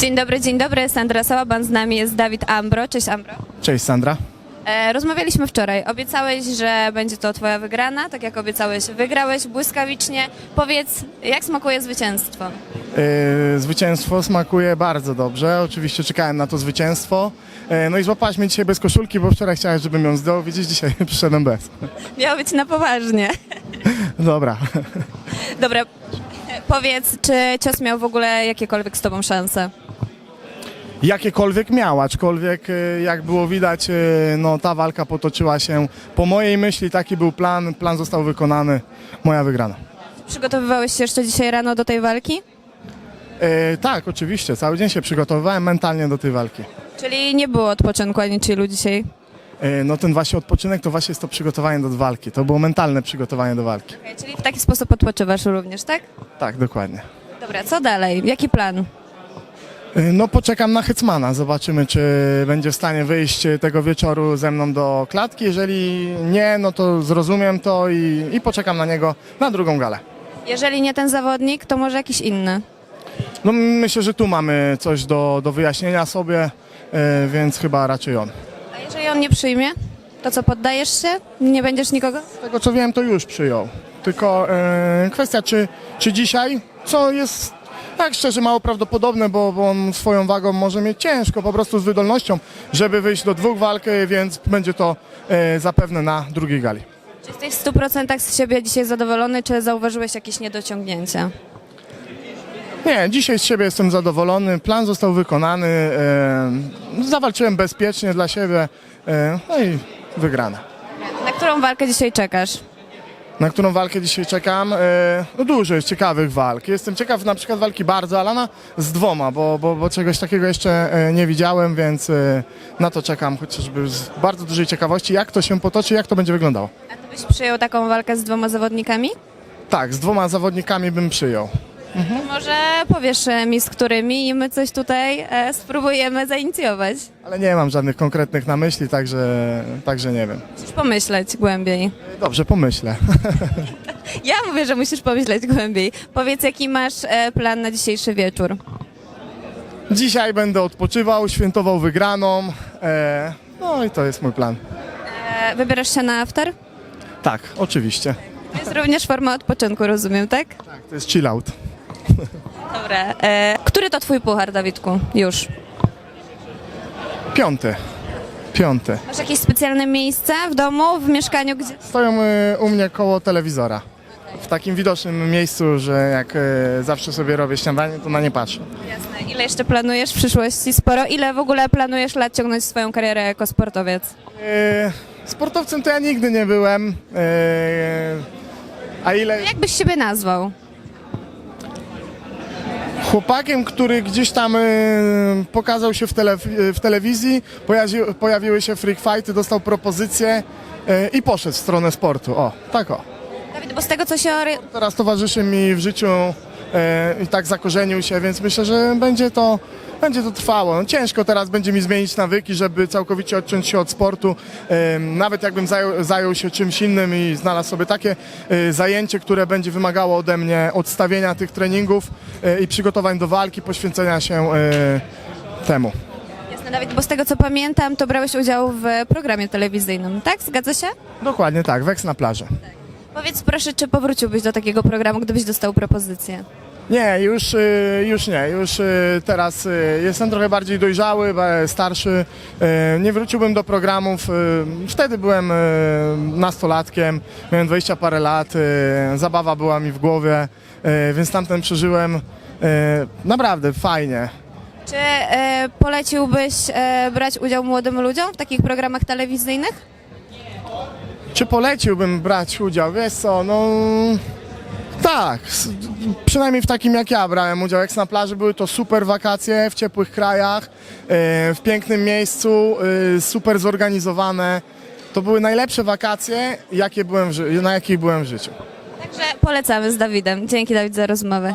Dzień dobry, dzień dobry. Sandra Sałaban, z nami jest Dawid Ambro. Cześć Ambro. Cześć Sandra. E, rozmawialiśmy wczoraj. Obiecałeś, że będzie to twoja wygrana, tak jak obiecałeś. Wygrałeś błyskawicznie. Powiedz, jak smakuje zwycięstwo? Yy, zwycięstwo smakuje bardzo dobrze. Oczywiście czekałem na to zwycięstwo. Yy, no i złapałaś mnie dzisiaj bez koszulki, bo wczoraj chciałeś, żebym ją zdjął. Widzisz, dzisiaj przyszedłem bez. Miało być na poważnie. Dobra. Dobra, powiedz, czy cios miał w ogóle jakiekolwiek z tobą szanse? Jakiekolwiek miał, aczkolwiek yy, jak było widać, yy, no ta walka potoczyła się po mojej myśli, taki był plan, plan został wykonany, moja wygrana. Przygotowywałeś się jeszcze dzisiaj rano do tej walki? Yy, tak, oczywiście, cały dzień się przygotowywałem mentalnie do tej walki. Czyli nie było odpoczynku ani chillu dzisiaj? Yy, no ten właśnie odpoczynek to właśnie jest to przygotowanie do walki, to było mentalne przygotowanie do walki. Okej, czyli w taki sposób odpoczywasz również, tak? Tak, dokładnie. Dobra, co dalej? Jaki plan? No poczekam na Hetmana, zobaczymy czy będzie w stanie wyjść tego wieczoru ze mną do klatki. Jeżeli nie, no to zrozumiem to i, i poczekam na niego na drugą galę. Jeżeli nie ten zawodnik, to może jakiś inny. No myślę, że tu mamy coś do, do wyjaśnienia sobie, e, więc chyba raczej on. A jeżeli on nie przyjmie, to co, poddajesz się? Nie będziesz nikogo? Z tego co wiem, to już przyjął. Tylko e, kwestia czy, czy dzisiaj, co jest tak szczerze mało prawdopodobne, bo, bo on swoją wagą może mieć ciężko po prostu z wydolnością, żeby wyjść do dwóch walk, e, więc będzie to e, zapewne na drugiej gali. Czy jesteś w 100% z siebie dzisiaj zadowolony, czy zauważyłeś jakieś niedociągnięcia? Nie, dzisiaj z siebie jestem zadowolony. Plan został wykonany. E, zawalczyłem bezpiecznie dla siebie. E, no i wygrana. Na którą walkę dzisiaj czekasz? Na którą walkę dzisiaj czekam? E, no dużo jest ciekawych walk. Jestem ciekaw na przykład walki bardzo Alana z dwoma, bo, bo, bo czegoś takiego jeszcze e, nie widziałem, więc e, na to czekam chociażby z bardzo dużej ciekawości, jak to się potoczy, jak to będzie wyglądało. A ty byś przyjął taką walkę z dwoma zawodnikami? Tak, z dwoma zawodnikami bym przyjął. Może powiesz e, mi z którymi i my coś tutaj e, spróbujemy zainicjować. Ale nie mam żadnych konkretnych na myśli, także, także nie wiem. Musisz pomyśleć głębiej. Dobrze, pomyślę. Ja mówię, że musisz pomyśleć głębiej. Powiedz, jaki masz e, plan na dzisiejszy wieczór? Dzisiaj będę odpoczywał, świętował wygraną. E, no i to jest mój plan. E, wybierasz się na after? Tak, oczywiście. To jest również forma odpoczynku, rozumiem, tak? Tak, to jest chill out. Dobra. E, który to twój puchar, Dawidku? Już. Piąty. Piąty. Masz jakieś specjalne miejsce w domu, w mieszkaniu, gdzie... Stoją y, u mnie koło telewizora. W takim widocznym miejscu, że jak y, zawsze sobie robię śniadanie, to na nie patrzę. Jasne. Ile jeszcze planujesz w przyszłości? Sporo. Ile w ogóle planujesz lat ciągnąć swoją karierę jako sportowiec? Y, sportowcem to ja nigdy nie byłem. Y, a ile Jak byś siebie nazwał? Chłopakiem, który gdzieś tam y, pokazał się w, tele, w telewizji, pojawi, pojawiły się freak fighty, dostał propozycję y, i poszedł w stronę sportu. O, tak o. Dawid, bo z tego co się... ori- Teraz towarzyszy mi w życiu e, i tak zakorzenił się, więc myślę, że będzie to, będzie to trwało. No, ciężko teraz będzie mi zmienić nawyki, żeby całkowicie odciąć się od sportu. E, nawet jakbym zajął, zajął się czymś innym i znalazł sobie takie e, zajęcie, które będzie wymagało ode mnie odstawienia tych treningów e, i przygotowań do walki, poświęcenia się e, temu. Jasne, Dawid, bo z tego co pamiętam, to brałeś udział w programie telewizyjnym, tak? Zgadza się? Dokładnie tak, weks na plaży. Powiedz proszę, czy powróciłbyś do takiego programu, gdybyś dostał propozycję? Nie, już, y, już nie. Już y, teraz y, jestem trochę bardziej dojrzały, ba- starszy. Y, Nie wróciłbym do programów. y, Wtedy byłem y, nastolatkiem, miałem 20 parę lat, y, zabawa była mi w głowie, y, więc tamten przeżyłem y, naprawdę fajnie. Czy e, poleciłbyś e, brać udział młodym ludziom w takich programach telewizyjnych? Czy poleciłbym brać udział? Wiesz co, no... Tak, przynajmniej w takim jak ja brałem udział. Jak na plaży były to super wakacje w ciepłych krajach, e, w pięknym miejscu, e, super zorganizowane. To były najlepsze wakacje, jakie byłem w ży- na jakich byłem w życiu. Także polecamy z Dawidem. Dzięki Dawid za rozmowę.